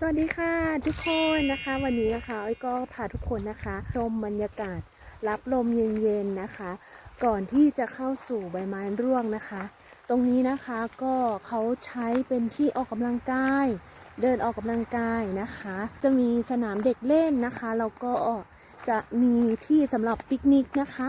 สวัสดีค่ะทุกคนนะคะวันนี้นะคะอ้อยก็พาทุกคนนะคะ ชมบรรยากาศรับลมเย็นๆนะคะ ก่อนที่จะเข้าสู่ใบไม้ร่วงนะคะ ตรงนี้นะคะก็เขาใช้เป็นที่ออกกำลังกาย เดินออกกำลังกายนะคะ จะมีสนามเด็กเล่นนะคะแล้วก็จะมีที่สำหรับปิกนิกนะคะ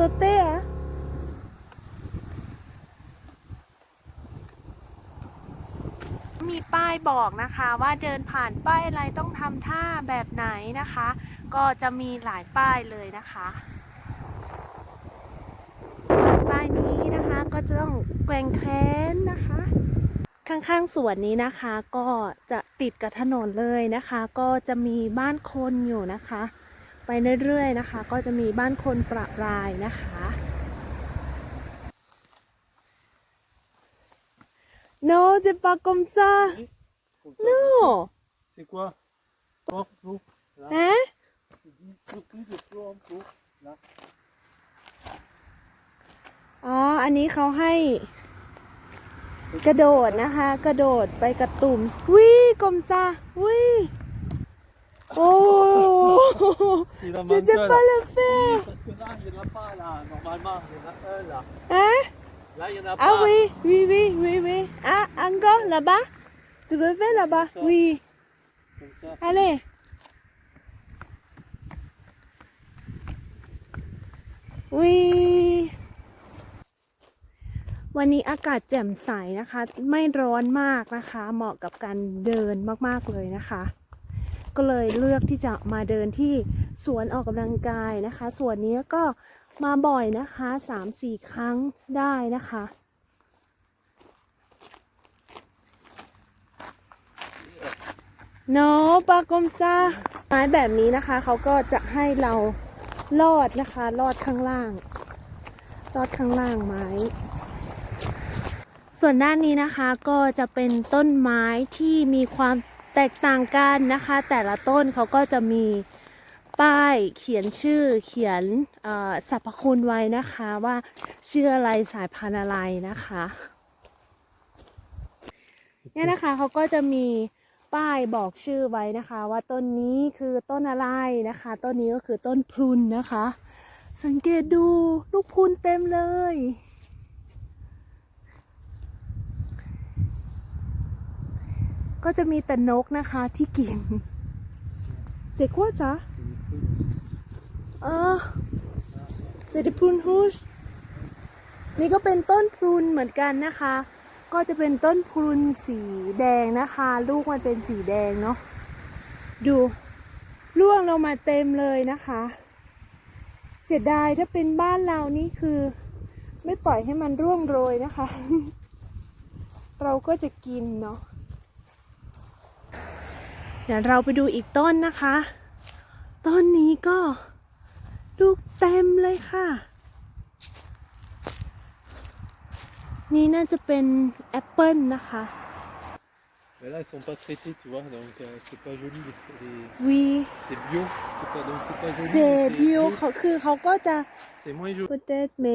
Ah, tu peux sauter, hein? มีป้ายบอกนะคะว่าเดินผ่านป้ายอะไรต้องทำท่าแบบไหนนะคะ ก็จะมีหลายป้ายเลยนะคะ ป้ายนี้นะคะก็จะต้องแกว่งแขนนะคะข้างๆสวนนี้นะคะก็จะติดกับถนนเลยนะคะ ก็จะมีบ้านคนอยู่นะคะ ไปเรื่อยๆนะคะ ก็จะมีบ้านคนประปรายนะคะ No, c'est pas comme ça. Comme ça, Non. C'est quoi Flore, flou. Là. Hein? Tu dis surtout de flore en flou. Là. อ๋ออันนี้เขาให้กระโดดนะคะ กระโดดไปกระตุ่มวิกลมซาวิโอ้ Il en je manque sais un, pas là. le faire. Parce que là, il n'y en a pas là. Normalement, il y en a un là. Hein? Là, il n'y en a Ah pas. oui, oui, oui, oui, oui. Ah, encore là-bas? Tu peux faire là-bas? Ça. Oui. Comme ça. Allez. Oui. วันนี้อากาศแจ่มใสนะคะ ไม่ร้อนมากนะคะ เหมาะกับการเดินมาก ๆ เลยนะคะ ก็เลยเลือกที่จะมาเดินที่สวนออกกำลังกายนะคะ ส่วนนี้ก็มาบ่อยนะคะ3-4ครั้งได้นะคะ โนปากมซาไม้แบบนี้นะคะ เขาก็จะให้เราลอดนะคะ ลอดข้างล่าง ลอดข้างล่างไม้ ส่วนด้านนี้นะคะก็จะเป็นต้นไม้ที่มีความ ตกต่างกันนะคะ แต่ละต้นเขาก็จะมีป้ายเขียนชื่อเขียนสรรพคุณไว้นะคะว่าชื่ออะไรสายพันธุ์อะไรนะคะเนี่ยนะคะเขาก็จะมีป้ายบอกชื่อไว้นะคะ ว่าต้นนี้คือต้นอะไรนะคะ ต้นนี้ก็คือต้นพรุนนะคะ สังเกตดูลูกพรุนเต็มเลย ก็จะมีแต่นกนะคะที่กิน เสกว่าซะเออเซติพรุนฮูชนี่ก็เป็นต้นพรุนเหมือนกันนะคะ ก็จะเป็นต้นพรุนสีแดงนะคะ ลูกมันเป็นสีแดงเนาะดูร่วงลงมาเต็มเลยนะคะ เสียดายถ้าเป็นบ้านเรานี่คือ ไม่ปล่อยให้มันร่วงโรยนะคะ เราก็จะกินเนาะ ดี๋ยวเราไปดูอีกต้นนะคะ ต้นนี้ก็ลูกเต็มเลยค่ะ นี่น่าจะเป็นแอปเปิลนะคะ Mais là, ils sont pas traités, tu vois. Donc, euh, c'est pas joli. les- les- วี C'est bio. C'est pas, donc, c'est pas joli. เศษ mais วิว c'est เขาคือเขาก็จะ C'est moins joli. พุเตสเม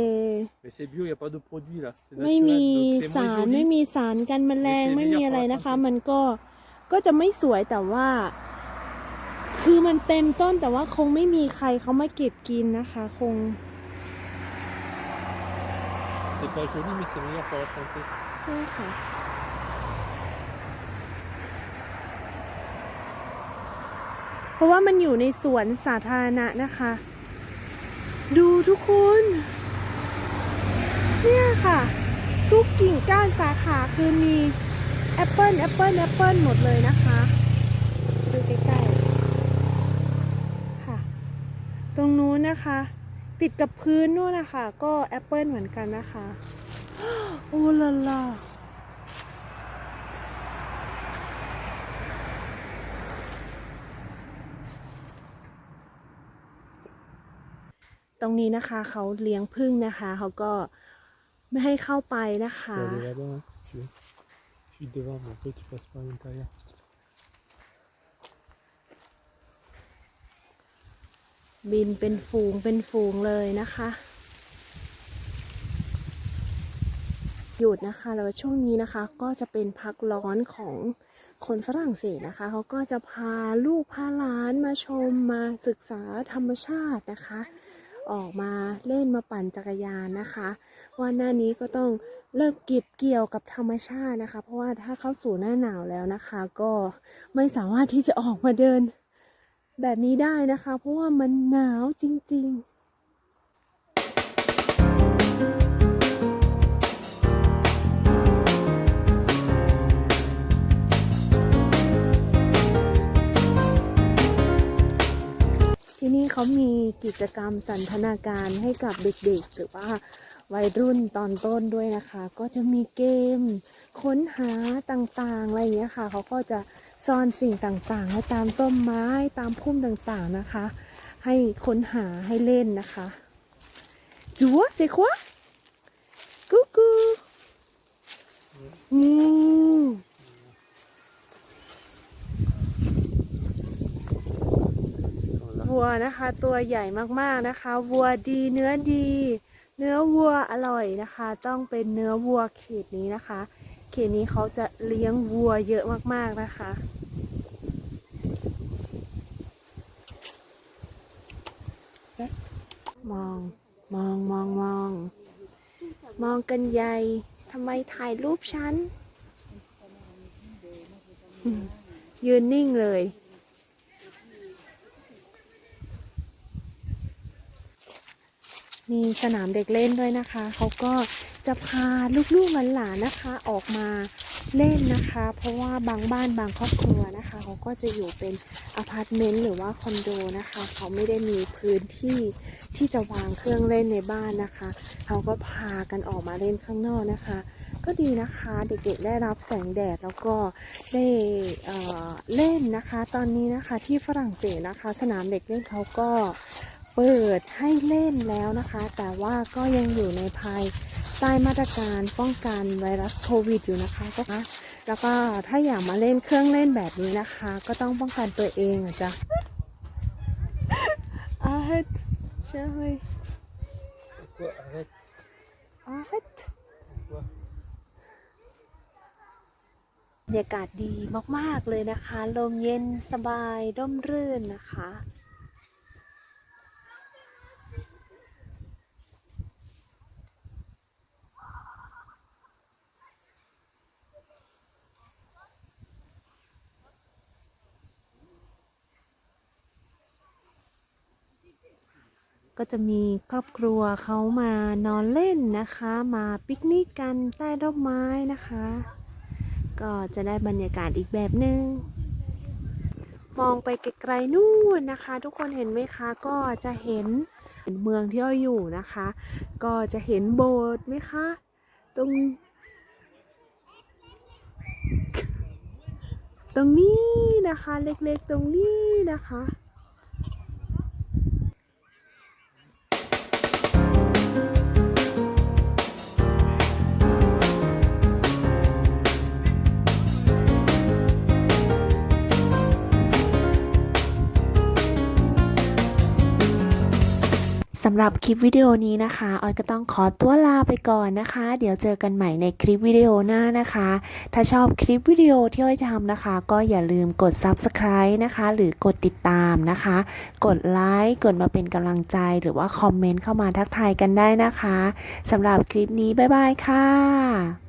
Mais c'est bio, il n'y a pas de produit là. C'est ไม่ naturel. มี Donc, c'est สา moins รไม่ joli. มีสารกันแมลง ไม่ไม่ใช่มีอะไรไม่อยากนะคะขอมันก็ ก็จะไม่สวยแต่ว่า คือมันเต็มต้นแต่ว่าคงไม่มีใครเขามาเก็บกินนะคะ คง C'est pas joli, mais c'est meilleur pour la santé. ใช่ค่ะ เพราะว่ามันอยู่ในสวนสาธารณะนะคะ ดูทุกคน เนี่ยค่ะ ทุกกิ่งก้านสาขาคือมี แอปเปิลแอปเปิลแอปเปิลหมดเลยนะคะ ดูใกล้ๆค่ะ ตรงนู้นนะคะ ติดกับพื้นนู่นนะคะ ก็แอปเปิลเหมือนกันนะคะโอ้ลาลาตรงนี้นะคะเขาเลี้ยงพึ่งนะคะ เขาก็ไม่ให้เข้าไปนะคะ Tu peux aller là-bas, hein, si tu veux. Je suis devant, mais après tu passes par l'intérieur. บินเป็นฝูงเป็นฝูงเลยนะคะ หยุดนะคะแล้วช่วงนี้นะคะก็จะเป็นพักร้อนของคนฝรั่งเศสนะคะเขาก็จะพาลูกพาหลานมาชมมาศึกษาธรรมชาตินะคะ ออกมาเล่นมาปั่นจักรยานนะคะวันหน้านี้ก็ต้องเลิกเก็บเกี่ยวกับธรรมชาตินะคะ เพราะว่าถ้าเข้าสู่หน้าหนาวแล้วนะคะ ก็ไม่สามารถที่จะออกมาเดินแบบนี้ได้นะคะ เพราะว่ามันหนาวจริง ๆ เขามีกิจกรรมสันทนาการให้กับเด็กๆ หรือว่าวัยรุ่นตอนต้นด้วยนะคะ ก็จะมีเกม ค้นหาต่างๆ อะไรเงี้ยค่ะ เขาก็จะซ่อนสิ่งต่างๆไว้ตามต้นไม้ตามพุ่มต่างๆนะคะ ให้ค้นหาให้เล่นนะคะจูวเซควะกูกูงู วัวนะคะ ตัวใหญ่มากๆนะคะ วัวดีเนื้อดี เนื้อวัวอร่อยนะคะ ต้องเป็นเนื้อวัวเขตนี้นะคะ เขตนี้เขาจะเลี้ยงวัวเยอะมากๆนะคะมองมองมองมองมองกันใหญ่ทำไมถ่ายรูปฉันยืนนิ่งเลย มีสนามเด็กเล่นด้วยนะคะ เขาก็จะพาลูกๆหลานๆนะคะ ออกมาเล่นนะคะ เพราะว่าบางบ้านบางครอบครัวนะคะ เขาก็จะอยู่เป็นอพาร์ตเมนต์หรือว่าคอนโดนะคะ เขาไม่ได้มีพื้นที่ที่จะวางเครื่องเล่นในบ้านนะคะ เขาก็พากันออกมาเล่นข้างนอกนะคะ ก็ดีนะคะเด็กๆได้รับแสงแดดแล้วก็ได้เเล่นนะคะ ตอนนี้นะคะที่ฝรั่งเศสนะคะ สนามเด็กเล่นเขาก็ เปิดให้เล่นแล้วนะคะ แต่ว่าก็ยังอยู่ในภายใต้มาตรการป้องกันไวรัสโควิดอยู่นะคะก็แล้วก็ถ้าอยากมาเล่นเครื่องเล่นแบบนี้นะคะ ก็ต้องป้องกันตัวเองอะจ้ะอาเฮดใช่ไหมอาเฮดบรรยากาศดีมาก ๆ เลยนะคะ ลมเย็นสบายร่มรื่นนะคะ ก็จะมีครอบครัวเขามานอนเล่นนะคะ มาปิกนิกกันใต้ร่มไม้นะคะ ก็จะได้บรรยากาศอีกแบบหนึง่งมองไปไกลๆนู่นนะคะ ทุกคนเห็นไหมคะ ก็จะเห็นเมืองที่เราอยู่นะคะ ก็จะเห็นโบสถ์ไหมคะ ตรงตรงนี้นะคะ เล็กๆตรงนี้นะคะ สำหรับคลิปวิดีโอนี้นะคะออยก็ต้องขอตัวลาไปก่อนนะคะ เดี๋ยวเจอกันใหม่ในคลิปวิดีโอหน้านะคะ ถ้าชอบคลิปวิดีโอที่ออยทำนะคะ ก็อย่าลืมกด subscribe นะคะ หรือกดติดตามนะคะ กดไลค์กดมาเป็นกำลังใจหรือว่าคอมเมนต์เข้ามาทักทายกันได้นะคะสำหรับคลิปนี้บ๊ายบายค่ะ